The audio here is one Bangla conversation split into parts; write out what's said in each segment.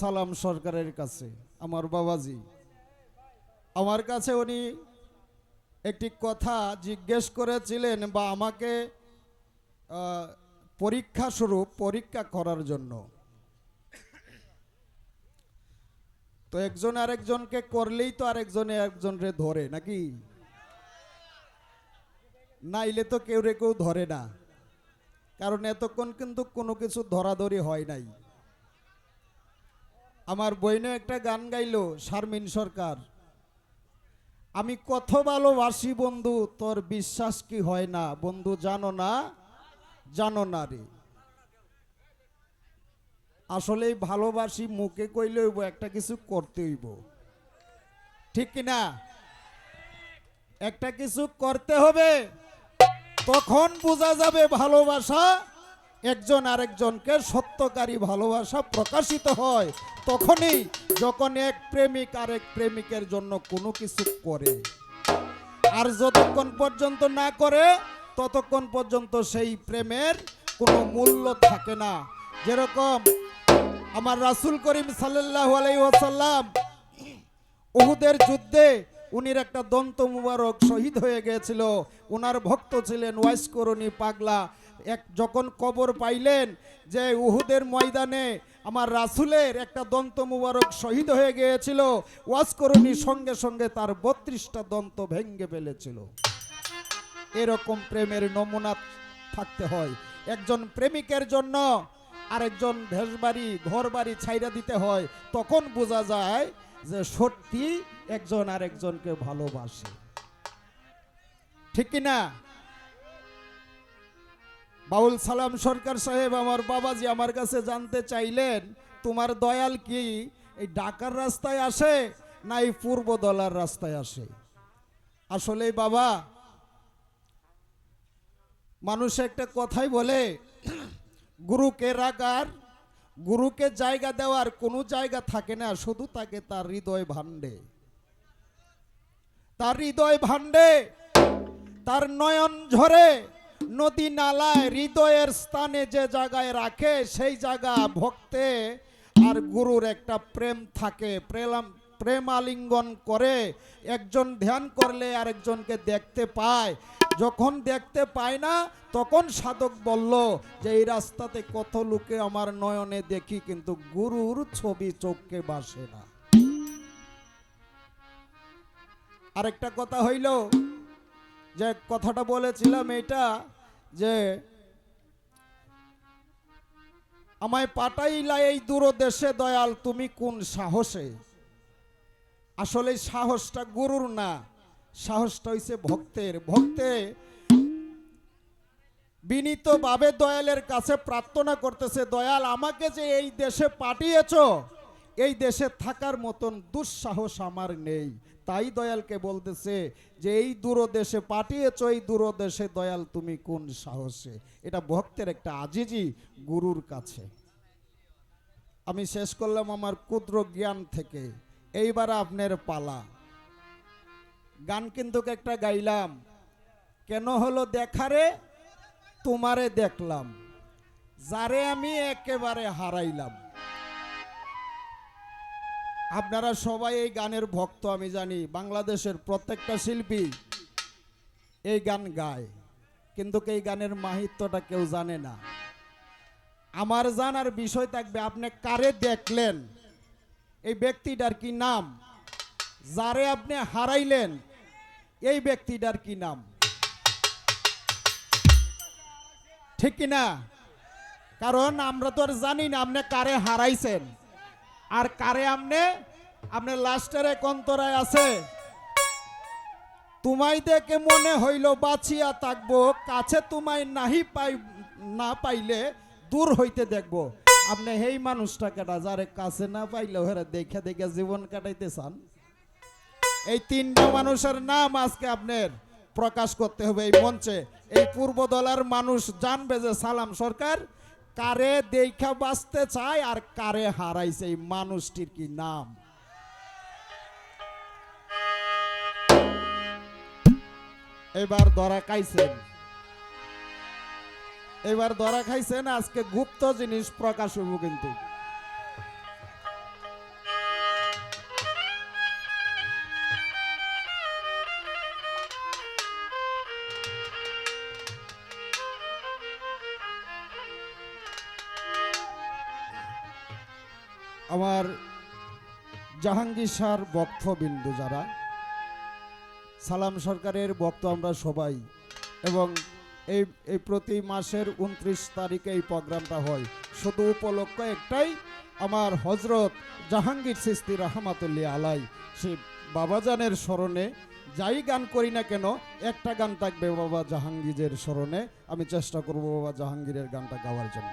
সালাম সরকারের কাছে, আমার বাবাজি। আমার কাছে উনি একটি কথা জিজ্ঞেস করেছিলেন বা আমাকে পরীক্ষা স্বরূপ পরীক্ষা করার জন্য। তো একজন আরেকজনকে করলেই তো আরেকজনে একজনরে ধরে, নাকি? নাইলে তো কেউ রে কেউ ধরে না। কারণ এতক্ষণ কিন্তু কোনো কিছু ধরাধরি হয় নাই। আমার বইনে একটা গান গাইলো, শারমিন সরকার। আমি কত ভালোবাসি বন্ধু, তোর বিশ্বাস কি হয় না? বন্ধু, জানো না? জানো না রে। আসলে ভালোবাসি, মুখে কইলে হইব, একটা কিছু করতে হইব। ঠিক কি না? একটা কিছু করতে হবে, তখন বোঝা যাবে ভালোবাসা একজন আরেকজনকে সত্যকারী ভালোবাসা প্রকাশিত হয়, তখনই যখন এক প্রেমিক আরেক প্রেমিকের জন্য কোনো কিছু করে। আর যতক্ষণ পর্যন্ত না করে, ততক্ষণ পর্যন্ত সেই প্রেমের কোনো মূল্য থাকে না। যেরকম আমার রাসূল করিম সাল্লাল্লাহু আলাইহি ওয়াসাল্লাম উহুদের যুদ্ধে উনির একটা দন্ত মুবারক শহীদ হয়ে গিয়েছিল। উনার ভক্ত ছিলেন ওয়াইস করণী পাগলা। এক যখন কবর পাইলেন যে উহুদের ময়দানে আমার রাসুলের একটা দন্ত মুবারক শহীদ হয়ে গিয়েছিল, ওয়াজ করণী সঙ্গে সঙ্গে তার বত্রিশটা দন্ত ভেঙ্গে ফেলেছিল। এরকম প্রেমের নমুনা থাকতে হয়। একজন প্রেমিকের জন্য আরেকজন ভেষবাড়ি ঘর বাড়ি ছাইরা দিতে হয়। তখন বোঝা যায় যে সত্যি একজন আরেকজনকে ভালোবাসে। ঠিক না? বাউল সালাম সরকার সাহেব, আমার বাবাজি আমার কাছে জানতে চাইলেন, তোমার দয়াল কি এই ঢাকার রাস্তায় আসে না এই পূর্ব দলার রাস্তায় আসে? আসলে বাবা, মানুষ একটা কথাই বলে, গুরুকে রাগার গুরুকে জায়গা দেওয়ার কোনো জায়গা থাকে না, শুধু তাকে তার হৃদয় ভাণ্ডে। তার হৃদয় ভাণ্ডে, তার নয়ন ঝরে নদী নালায় হৃদয়ের স্থানে যে জায়গায় রাখে, সেই জায়গা ভক্তে আর গুরুর একটা প্রেম থাকে। প্রেম প্রেম আলিঙ্গন করে, একজন ধ্যান করলে আরেকজনকে দেখতে পায়। যখন দেখতে পায় না, তখন সাধক বলল, যে এই রাস্তাতে কত লোকে আমার নয়নে দেখি, কিন্তু গুরুর ছবি চোখকে বাসে না। আরেকটা কথা হইল যে কথাটা বলেছিলাম এটা যে আমায় পাঠাইলা এই দূরদেশে, দয়াল, তুমি কোন সাহসে? আসলে সাহসটা গুরুর না, সাহসটা হইছে ভক্তের। ভক্তে বিনীতভাবে দয়ালের কাছে প্রার্থনা করতেছে, দয়াল, আমাকে যে এই দেশে পাঠিয়েছ এই দেশে থাকার মতন দুঃসাহস আমার নেই। তাই দয়ালকে বলতেছে যে, এই দূরদেশে পাঠিয়েছ, এই দূরদেশে দয়াল তুমি কোন সাহসে? এটা ভক্তের একটা আজিজি গুরুর কাছে। আমি শেষ করলাম আমার ক্ষুদ্র জ্ঞান থেকে। এইবার আপনার পালা। গান কিন্তু একটা গাইলাম। কেন হলো দেখারে? তোমারে দেখলাম। যারে আমি একেবারে হারাইলাম। আপনারা সবাই এই গানের ভক্ত, আমি জানি বাংলাদেশের প্রত্যেকটা শিল্পী এই গান গায়, কিন্তু এই গানের মাহিত্যটা কেউ জানে না। আমার জানার বিষয় থাকবে, আপনি কারে দেখলেন? এই ব্যক্তিটার কি নাম? যারে আপনি হারাইলেন, এই ব্যক্তিটার কি নাম? ঠিক কি না কারণ আমরা তো আর জানি না আপনি কারে হারাইছেন। আর কারে আপনি আপনি লাস্টের এক অন্তরায় আছে। তোমায় দেখে মনে হইল বাঁচিয়া থাকব, কাছে তোমায় নাহি পাই না পাইলে দূর হইতে দেখব। আপনি সেই মানুষটা কাটা যারে কাছে না পাইলে ওরা দেখে দেখে জীবন কাটাইতে চান। এই তিনটা মানুষের নাম আজকে আপনার প্রকাশ করতে হবে এই মঞ্চে। এই পূর্ব দলার মানুষ জানবে যে সালাম সরকার কারে দেখা বাঁচতে চায় আর কারে হারাইছে এই মানুষটির কি নাম? এবার ধরা খাইছেন। এবার ধরা খাইছেন, আজকে গুপ্ত জিনিস প্রকাশ হইব কিন্তু। জাহাঙ্গীর সার বক্তবিন্দু যারা, সালাম সরকারের বক্ত আমরা সবাই, এবং এই এই প্রতি মাসের উনত্রিশ তারিখে এই প্রোগ্রামটা হয়। শুধু উপলক্ষ একটাই, আমার হজরত জাহাঙ্গীর সিস্তি রহমাতুল্লি আলাই, সে বাবাজানের স্মরণে, যাই গান করি না কেন, একটা গান থাকবে বাবা জাহাঙ্গীরের স্মরণে, আমি চেষ্টা করব বাবা জাহাঙ্গীরের গানটা গাওয়ার জন্য।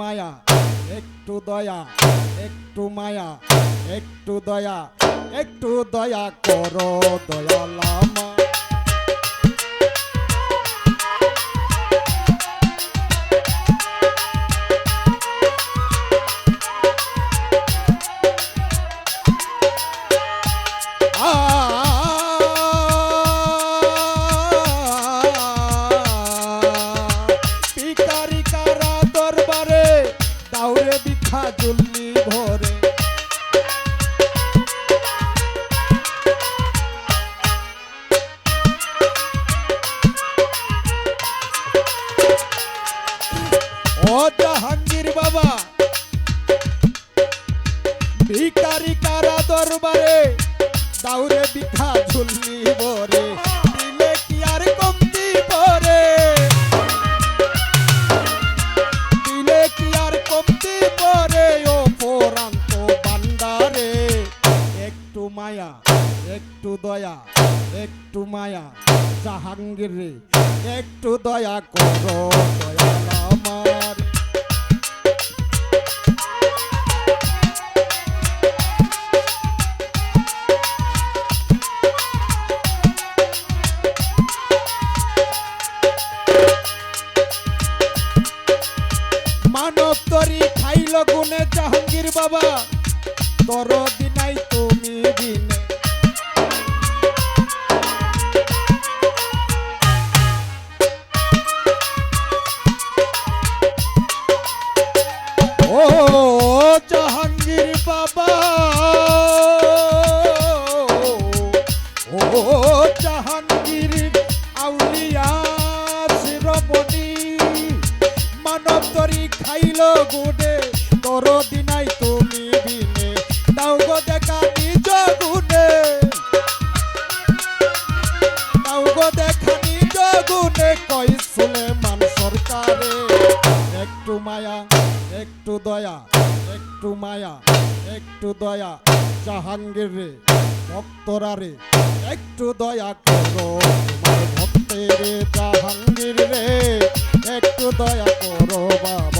মায়া একটু দয়া একটু মায়া একটু দয়া একটু দয়া করো পিকারি দয়া, একটু মায়া, জাহাঙ্গীর রে, একটু দয়া করো মানব তরি খাইল গুনে জাহাঙ্গীর বাবা তর তরি খাইল গুনে তোর দিনাই তুমি দিনে দাও গো দেখা নিজ গুনে দাও গো দেখা নিজ গুনে কই সুলেমান সরকারে। একটু মায়া, একটু দয়া, একটু মায়া, একটু দয়া, জাহাঙ্গীর রে, ভক্তরা রে, একটু দয়া করো ভক্তের জাহাঙ্গীর রে। একটু দয়া করো বাবা।